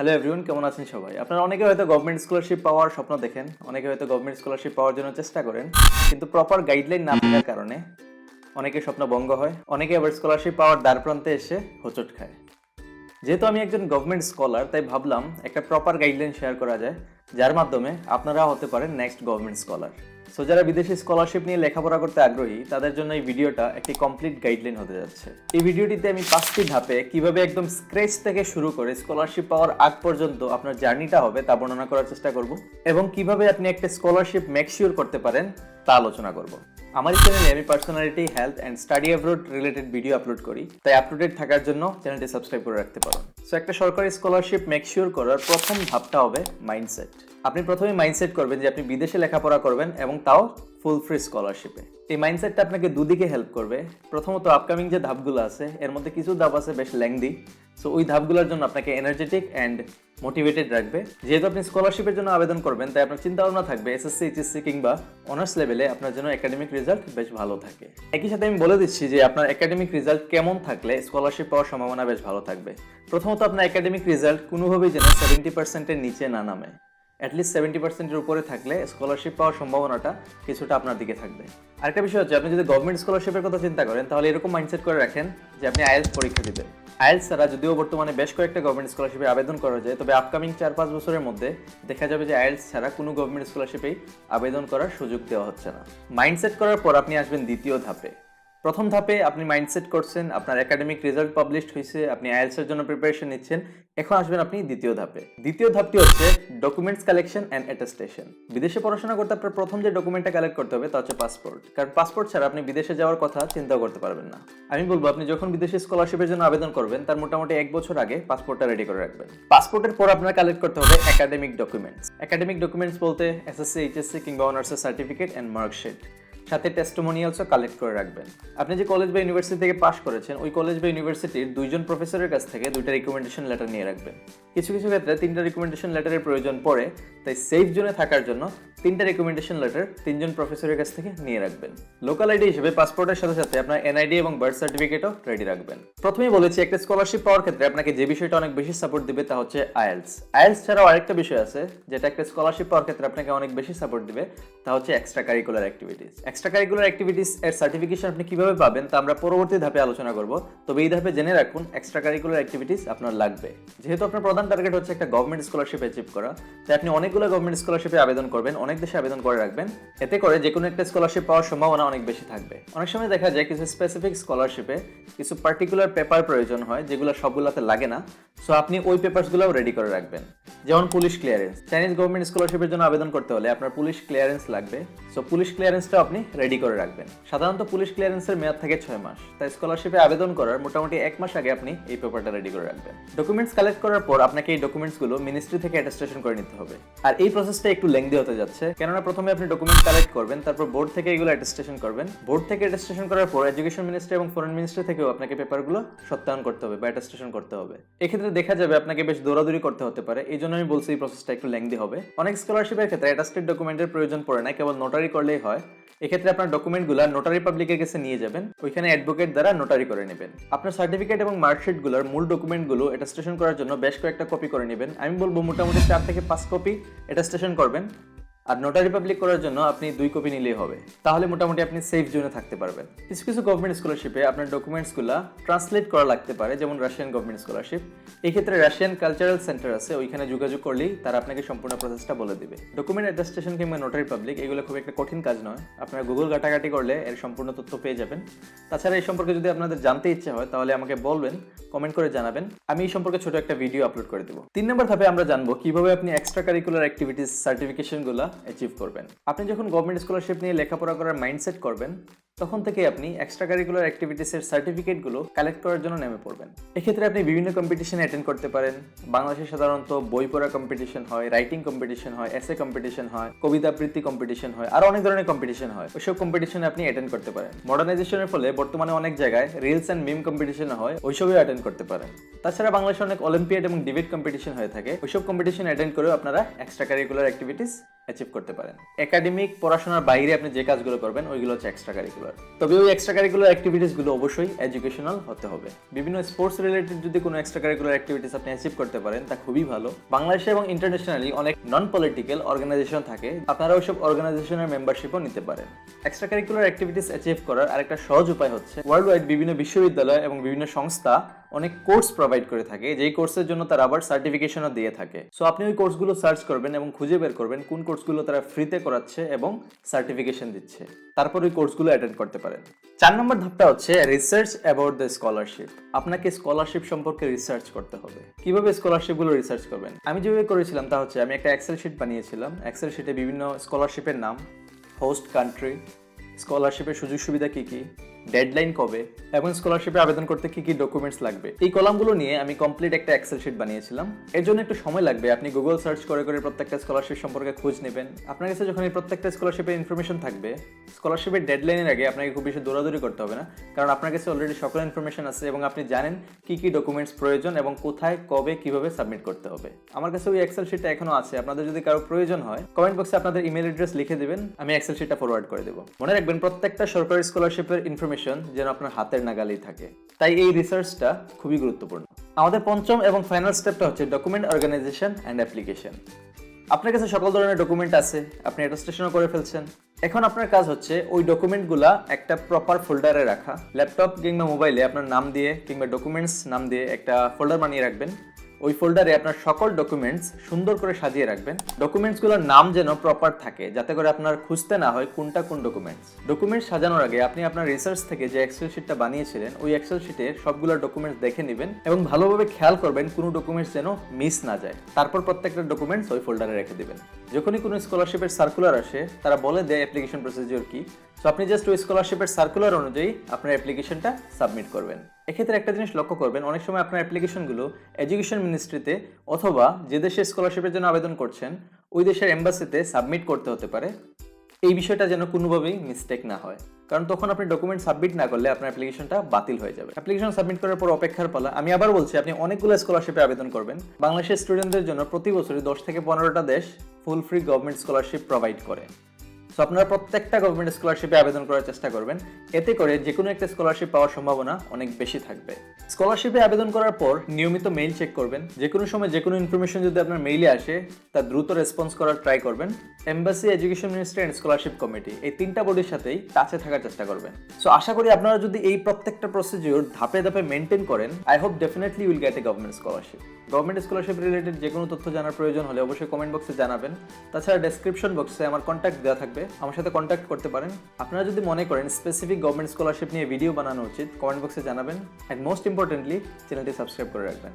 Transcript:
Hello everyone কেমন আছেন সবাই? আপনারা অনেকে হয়তো গভর্নমেন্ট স্কলারশিপ পাওয়ার স্বপ্ন দেখেন, অনেকে হয়তো গভর্নমেন্ট স্কলারশিপ পাওয়ার জন্য চেষ্টা করেন, কিন্তু প্রপার গাইডলাইন না থাকার কারণে অনেকে স্বপ্ন ভঙ্গ হয়, অনেকে আবার স্কলারশিপ পাওয়ার দ্বার প্রান্তে এসে হোঁচট খায়। যেহেতু আমি একজন গভর্নমেন্ট স্কলার তাই ভাবলাম একটা প্রপার গাইডলাইন শেয়ার করা যায়, যার মাধ্যমে আপনারা হতে পারেন নেক্সট গভর্নমেন্ট স্কলার সো যারা বিদেশি স্কলারশিপ নিয়ে লেখাপড়া করতে আগ্রহী, তাদের জন্য এই ভিডিওটা একটি কমপ্লিট গাইডলাইন হতে যাচ্ছে। এই ভিডিওটিতে আমি পাঁচটি ধাপে কীভাবে একদম স্ক্রেচ থেকে শুরু করে স্কলারশিপ পাওয়ার আগ পর্যন্ত আপনার জার্নিটা হবে তা বর্ণনা করার চেষ্টা করব এবং কীভাবে আপনি একটা স্কলারশিপ মেকশিওর করতে পারেন তা আলোচনা করব। আমার চ্যানেলে আমি personality health and study abroad related video upload করি। তাই আপ থাকার জন্য চ্যানেলটি সাবস্ক্রাইব করে রাখতে পারেন সো একটা সরকারি স্কলারশিপ মেকশিওর করার প্রথম ধাপটা হবে মাইন্ডসেট আপনি প্রথমে মাইন্ডসেট করবেন যে আপনি বিদেশে লেখাপড়া করবেন এবং তাও ফুল ফ্রি স্কলারশিপে এই মাইন্ডসেটটা আপনাকে দুদিকে হেল্প করবে। প্রথমত আপকামিং যে ধাপগুলো আছে, এর মধ্যে কিছু ধাপ আছে বেশ লেংদি সো ওই ধাপগুলোর জন্য আপনাকে এনার্জেটিক অ্যান্ড মোটিভেটেড রাখবে। যেহেতু আপনি স্কলারশিপের জন্য আবেদন করবেন, তাই আপনার চিন্তা ভাবনা থাকবে এসএসসি এইচএসসি কিংবা অনার্স লেভেলে আপনার জন্য একাডেমিক রেজাল্ট বেশ ভালো থাকে। একই সাথে আমি বলে দিচ্ছি যে আপনার একাডেমিক রেজাল্ট কেমন থাকলে স্কলারশিপ পাওয়ার সম্ভাবনা বেশ ভালো থাকবে। প্রথমত আপনার একাডেমিক রেজাল্ট কোনোভাবেই যেন সেভেন্টি পার্সেন্টের নিচে না নামে। অ্যাটলিস্ট সেভেন্টি পার্সেন্টের উপরে থাকলে স্কলারশিপ পাওয়ার সম্ভাবনাটা কিছুটা আপনার দিকে থাকবে। আরেকটা বিষয় হচ্ছে, আপনি যদি গভর্নমেন্ট স্কলারশিপের কথা চিন্তা করেন, তাহলে এরকম মাইন্ডসেট করে রাখেন যে আপনি আইএলস পরীক্ষা দিবেন। আইএলস ছাড়া যদিও বর্তমানে বেশ কয়েকটা গভর্নমেন্ট স্কলারশিপে আবেদন করা যায়, তবে আপকামিং চার পাঁচ বছরের মধ্যে দেখা যাবে যে আইএলস ছাড়া কোনো গভর্নমেন্ট স্কলারশিপেই আবেদন করার সুযোগ দেওয়া হচ্ছে না। মাইন্ডসেট করার পর আপনি আসবেন দ্বিতীয় ধাপে। প্রথম ধাপে আপনি মাইন্ডসেট করছেন, আপনার একাডেমিক রেজাল্ট পাবলিশড হয়েছে, আপনি আইএলস এর জন্য প্রিপারেশন নিচ্ছেন, এখন আসবেন আপনি দ্বিতীয় ধাপে। দ্বিতীয় ধাপটি হচ্ছে ডকুমেন্টস কালেকশন অ্যান্ড অ্যাটাস্টেশন বিদেশে পড়াশোনা করতে আপনার প্রথম যে ডকুমেন্টটা কালেক্ট করতে হবে, তা হচ্ছে পাসপোর্ট কারণ পাসপোর্ট ছাড়া আপনি বিদেশে যাওয়ার কথা চিন্তাও করতে পারবেন না। আমি বলব, আপনি যখন বিদেশি স্কলারশিপের জন্য আবেদন করবেন, তার মোটামুটি এক বছর আগে পাসপোর্টটা রেডি করে রাখবেন। পাসপোর্টের পর আপনার কালেক্ট করতে হবে একাডেমিক ডকুমেন্টস একাডেমিক ডকুমেন্টস বলতে এসএসসি এইচএসসি কিংবা অনার্সের সার্টিফিকেট অ্যান্ড মার্কশিট সাথে টেস্টোমোনিয়ালসও কালেক্ট করে রাখবেন। আপনি যে কলেজ বা ইউনিভার্সিটি থেকে পাশ করেছেন, ওই কলেজ বা ইউনিভার্সিটির দুইজন প্রফেসরের কাছ থেকে দুইটা রিকমেন্ডেশন লেটার নিয়ে রাখবেন। কিছু কিছু ক্ষেত্রে তিনটা রিকমেন্ডেশন লেটারের প্রয়োজন পড়ে, তাই সেফ জোনে থাকার জন্য তিনটা রিকমেন্ডেশন লেটার তিনজন প্রফেসরের কাছ থেকে নিয়ে রাখবেন। লোকাল আইডি হিসেবে পাসপোর্টের সাথে সাথে আপনার এনআইডি এবং বার্থ সার্টিফিকেটও রেডি রাখবেন। প্রথমেই বলেছি, একটা স্কলারশিপ পাওয়ার ক্ষেত্রে আপনাকে যে বিষয়টা অনেক বেশি সাপোর্ট দিবে তা হচ্ছে আয়েলস আইএলস ছাড়াও আরেকটা বিষয় আছে, যেটা একটা স্কলারশিপ পাওয়ার ক্ষেত্রে আপনাকে অনেক বেশি সাপোর্ট দিবে, তা হচ্ছে extra curricular activities extra curricular activities এর সার্টিফিকেশন আপনি কীভাবে পাবেন তা আমরা পরবর্তী ধাপে আলোচনা করব। তবে এই ধাপে জেনে রাখুন এক্সট্রা কারিকুলার অ্যাক্টিভিটিস আপনার লাগবে। যেহেতু আপনার প্রধান টার্গেট হচ্ছে একটা গভর্নমেন্ট স্কলারশিপ অ্যাচিভ করা, তাই আপনি অনেকগুলো গভর্নমেন্ট স্কলারশিপে আবেদন করবেন, অনেক দেশে আবেদন করে রাখবেন। এতে করে যে কোনো একটা স্কলারশিপ পাওয়ার সম্ভাবনা অনেক বেশি থাকবে। অনেক সময় দেখা যায় কিছু স্পেসিফিক স্কলারশিপে কিছু পার্টিকুলার পেপার প্রয়োজন হয়, যেগুলো সবগুলোতে লাগে না। সো আপনি ওই পেপারসগুলোও রেডি করে রাখবেন। যেমন পুলিশ ক্লিয়ারেন্স চাইনিজ গভর্নমেন্ট স্কলারশিপের জন্য আবেদন করতে হলে আপনার পুলিশ ক্লিয়ারেন্স লাগবে। সো পুলিশ ক্লিয়ারেন্সটাও আপনি রেডি করে রাখবেন। সাধারণত পুলিশ ক্লিয়ারেন্সের মেয়াদ থাকে ছয় মাস। তাই স্কলারশিপে আবেদন করার মোটামুটি এক মাস আগে আপনি এই পেপারটা রেডি করে রাখবেন। ডকুমেন্টস কালেক্ট করার পর আপনাকে এই ডকুমেন্টসগুলো মিনিস্ট্রি থেকে অ্যাটাস্টেশন করে নিতে হবে। আর এই প্রসেসটা একটু লেংদি হতে যাচ্ছে। কেননা প্রথমে আপনি ডকুমেন্ট কালেক্ট করবেন, তারপর বোর্ড থেকে এগুলো অ্যাটাস্টেশন করবেন। বোর্ড থেকে অ্যাটাস্টেশন করার পর এডুকেশন মিনিস্ট্রি এবং ফরেন মিনিস্ট্রি থেকেও আপনাকে পেপারগুলো সত্যায়ন করতে হবে বা অ্যাটাস্টেশন করতে হবে। এক্ষেত্রে দেখা যাবে আপনাকে বেশ দৌড়াদৌড়ি করতে হতে পারে। এই জন্য আমি বলছি এই প্রসেসটা একটু লেংদি হবে। অনেক স্কলারশিপের ক্ষেত্রে অ্যাটাস্টেড ডকুমেন্টের প্রয়োজন পড়ে না, কেবল নোটারি করলেই হয়। আপনার ডকুমেন্টগুলো নোটারি পাবলিকের কাছে নিয়ে যাবেন, ওইখানে অ্যাডভোকেট দ্বারা নোটারি করে নেবেন। আপনার সার্টিফিকেট এবং মার্কশিটগুলোর মূল ডকুমেন্টগুলো স্টেশন করার জন্য বেশ কয়েকটা কপি করে নেবেন। আমি বলব মোটামুটি চার থেকে পাঁচ কপি এটা স্টেশন করবেন। আর নোটারি পাবলিক করার জন্য আপনি দুই কপি নিলেই হবে। তাহলে মোটামুটি আপনি সেফ জোনে থাকতে পারবেন। কিছু কিছু গভর্নমেন্ট স্কলারশিপে আপনার ডকুমেন্টসগুলো ট্রান্সলেট করা লাগতে পারে, যেমন রাশিয়ান গভর্নমেন্ট স্কলারশিপ এই ক্ষেত্রে রাশিয়ান কালচারাল সেন্টার আছে, ওইখানে যোগাযোগ করলেই তারা আপনাকে সম্পূর্ণ প্রসেসটা বলে দিবে। ডকুমেন্ট অ্যাটাস্টেশন কিংবা নোটারি পাবলিক এগুলো খুব একটা কঠিন কাজ নয়। আপনারা গুগল ঘাটাঘাটি করলে এর সম্পূর্ণ তথ্য পেয়ে যাবেন। তাছাড়া এই সম্পর্কে যদি আপনাদের জানতে ইচ্ছে হয়, তাহলে আমাকে বলবেন কমেন্ট করে জানাবেন। আমি এই সম্পর্কে ছোট একটা ভিডিও আপলোড করে দেবো। তিন নম্বর ধাপে আমরা জানব কীভাবে আপনি এক্সট্রা কারিকুলার অ্যাক্টিভিটিস সার্টিফিকেশনগুলো অ্যাচিভ করবেন। আপনি যখন গভর্নমেন্ট স্কলারশিপ নিয়ে লেখাপড়া করার মাইন্ডসেট করবেন তখন থেকে আপনি এক্সট্রা কারিকুলার অ্যাক্টিভিটিসের সার্টিফিকেটগুলো কালেক্ট করার জন্য নেমে পড়বেন। এক্ষেত্রে আপনি বিভিন্ন কম্পিটিশনে অ্যাটেন্ড করতে পারেন। বাংলাদেশে সাধারণত বই পড়া কম্পিটিশন হয় রাইটিং কম্পিটিশন হয় এসে কম্পিটিশন হয়, কবিতা আবৃত্তি কম্পিটিশন হয়, আর অনেক ধরনের কম্পিটিশন হয়। ওইসব কম্পিটিশনে আপনি অ্যাটেন্ড করতে পারেন। মডার্নাইজেশনের ফলে বর্তমানে অনেক জায়গায় রিলস অ্যান্ড মিম কম্পিটিশন হয়, ওইসবেও অ্যাটেন্ড করতে পারেন। তাছাড়া বাংলাদেশে অনেক অলিম্পিয়াড এবং ডিবেট কম্পিটিশন হয়ে থাকে। ওইসব কম্পিটিশন অ্যাটেন্ড করেও আপনারা এক্সট্রা কারিকুলার অ্যাক্টিভিটিস অ্যাচিভ করতে পারেন। একাডেমিক পড়াশোনার বাইরে আপনি যে কাজগুলো করবেন, ওইগুলো হচ্ছে এক্সট্রা কারিকুলার তবে ওই এক্সট্রা কারিকুলার অ্যাক্টিভিটিসগুলো অবশ্যই এডুকেশনাল হতে হবে। বিভিন্ন স্পোর্টস রিলেটেড যদি কোনো এক্সট্রা কারিকুলার অ্যাক্টিভিটিস আপনি অ্যাচিভ করতে পারেন, তা খুবই ভালো। বাংলাদেশে এবং ইন্টারন্যাশনালি অনেক নন পলিটিক্যাল অর্গানাইজেশন থাকে, আপনারা ওইসব অর্গানাইজেশনের মেম্বারশিপও নিতে পারেন। এক্সট্রা কারিকুলার অ্যাক্টিভিটিস অ্যাচিভ করার আরেকটা সহজ উপায় হচ্ছে ওয়ার্ল্ড ওয়াইড বিভিন্ন বিশ্ববিদ্যালয় এবং বিভিন্ন সংস্থা অনেক কোর্স প্রোভাইড করে থাকে, যেই কোর্সের জন্য তারা আবার সার্টিফিকেশনও দিয়ে থাকে। সো আপনি ওই কোর্সগুলো সার্চ করবেন এবং খুঁজে বের করবেন কোন কোর্সগুলো তারা ফ্রিতে করাচ্ছে এবং সার্টিফিকেশন দিচ্ছে। তারপর ওই কোর্সগুলো অ্যাটেন্ড করতে পারেন। চার নম্বর ধাপটা হচ্ছে রিসার্চ অ্যাবাউট দ্য স্কলারশিপ আপনাকে স্কলারশিপ সম্পর্কে রিসার্চ করতে হবে। কীভাবে স্কলারশিপগুলো রিসার্চ করবেন? আমি যেভাবে করেছিলাম তা হচ্ছে, আমি একটা এক্সেল শিট বানিয়েছিলাম। এক্সেল শিটে বিভিন্ন স্কলারশিপের নাম হোস্ট কান্ট্রি স্কলারশিপের সুযোগ সুবিধা কী কি ডেডলাইন কবে? এবং স্কলারশিপে আবেদন করতে কি কি ডকুমেন্টস লাগবে? এই কলামগুলো নিয়ে আমি কমপ্লিট একটা এক্সেল শিট বানিয়েছিলাম। এর জন্য একটু সময় লাগবে। আপনি গুগল সার্চ করে করে প্রত্যেকটা স্কলারশিপ সম্পর্কে খোঁজ নেবেন। আপনার কাছে যখন এই প্রত্যেকটা স্কলারশিপের ইনফরমেশন থাকবে স্কলারশিপের ডেডলাইনের আগে আপনাকে খুব বেশি দৌড়াদৌড়ি করতে হবে না। কারণ আপনার কাছে অলরেডি সকল ইনফরমেশন আছে এবং আপনি জানেন কি কি ডকুমেন্টস প্রয়োজন এবং কোথায়, কবে, কীভাবে সাবমিট করতে হবে। আমার কাছে ওই এক্সেল শিটটা এখনও আছে। আপনাদের যদি কারও প্রয়োজন হয় কমেন্ট বক্সে আপনাদের ইমেল অ্যাড্রেস লিখে দেবেন। আমি এক্সেল শিটটা ফরওয়ার্ড করে দেবো। মনে রাখবেন, প্রত্যেকটা সরকারি স্কলারশিপের ইনফরমেশন যেন আপনার হাতের নাগালেই থাকে। তাই এই রিসার্চটা খুবই গুরুত্বপূর্ণ। আমাদের পঞ্চম এবং ফাইনাল স্টেপটা হচ্ছে ডকুমেন্ট অর্গানাইজেশন অ্যান্ড অ্যাপ্লিকেশন আপনার কাছে সকল ধরনের ডকুমেন্ট আছে, আপনি অ্যাটাস্টেশনও করে ফেলছেন। এখন আপনার কাজ হচ্ছে ওই ডকুমেন্টগুলা একটা প্রপার ফোল্ডারে রাখা। ল্যাপটপ কিংবা মোবাইলে আপনার নাম দিয়ে কিংবা ডকুমেন্টস নাম দিয়ে একটা ফোল্ডার বানিয়ে রাখবেন। ওই ফোল্ডারে আপনার সকল ডকুমেন্টস সুন্দর করে সাজিয়ে রাখবেন। ডকুমেন্টসগুলোর নাম যেন প্রপার থাকে, যাতে করে আপনার খুঁজতে না হয় কোনটা কোন ডকুমেন্টস ডকুমেন্টস সাজানোর আগে আপনি আপনার রিসার্চ থেকে যে এক্সেল শিটটা বানিয়েছিলেন, ওই এক্সেল শিটের সবগুলো ডকুমেন্টস দেখে নেবেন এবং ভালোভাবে খেয়াল করবেন কোনো ডকুমেন্টস যেন মিস না যায়। তারপর প্রত্যেকটা ডকুমেন্টস ওই ফোল্ডারে রেখে দিবেন। যখনই কোনো স্কলারশিপের সার্কুলার আসে, তারা বলে দেয় অ্যাপ্লিকেশন প্রসিজিওর কি। সো আপনি জাস্ট ওই স্কলারশিপের সার্কুলার অনুযায়ী আপনার অ্যাপ্লিকেশনটা সাবমিট করবেন। এক্ষেত্রে একটা জিনিস লক্ষ্য করবেন, অনেক সময় আপনার অ্যাপ্লিকেশনগুলো এডুকেশন মিনিস্ট্রিতে অথবা যে দেশে স্কলারশিপের জন্য আবেদন করছেন, ওই দেশের এম্বাসিতে সাবমিট করতে হতে পারে। এই বিষয়টা যেন কোনোভাবেই মিস্টেক না হয়। কারণ তখন আপনি ডকুমেন্ট সাবমিট না করলে আপনার অ্যাপ্লিকেশনটা বাতিল হয়ে যাবে। অ্যাপ্লিকেশন সাবমিট করার পর অপেক্ষার পালা। আমি আবার বলছি, আপনি অনেকগুলো স্কলারশিপে আবেদন করবেন। বাংলাদেশের স্টুডেন্টদের জন্য প্রতি বছরই দশ থেকে পনেরোটা দেশ full free government scholarship provide করে। সো আপনারা প্রত্যেকটা গভর্নমেন্ট স্কলারশিপে আবেদন করার চেষ্টা করবেন। এতে করে যে কোনো একটা স্কলারশিপ পাওয়ার সম্ভাবনা অনেক বেশি থাকবে। স্কলারশিপে আবেদন করার পর নিয়মিত মেইল চেক করবেন। যে কোনো সময় যে কোনো ইনফরমেশন যদি আপনার মেইলে আসে, তা দ্রুত রেসপন্স করার ট্রাই করবেন। Embassy education ministry and scholarship committee এই তিনটা বডির সাথেই টাচে থাকার চেষ্টা করবেন। সো আশা করি আপনারা যদি এই প্রত্যেকটা প্রসিডিওর ধাপে ধাপে মেনটেন করেন I hope definitely will get a government scholarship government scholarship related যে কোনো তথ্য জানার প্রয়োজন হলে অবশ্যই কমেন্ট বক্সে জানাবেন। তাছাড়া ডেসক্রিপশন বক্সে আমার কন্ট্যাক্ট দেওয়া থাকবে। আমার সাথে কন্ট্যাক্ট করতে পারেন। আপনারা যদি মনে করেন স্পেসিফিক গভর্নমেন্ট স্কলারশিপ নিয়ে ভিডিও বানানো উচিত কমেন্ট বক্সে জানাবেন। অ্যান্ড মোস্ট ইম্পর্টেন্টলি চ্যানেলটি সাবস্ক্রাইব করে রাখবেন।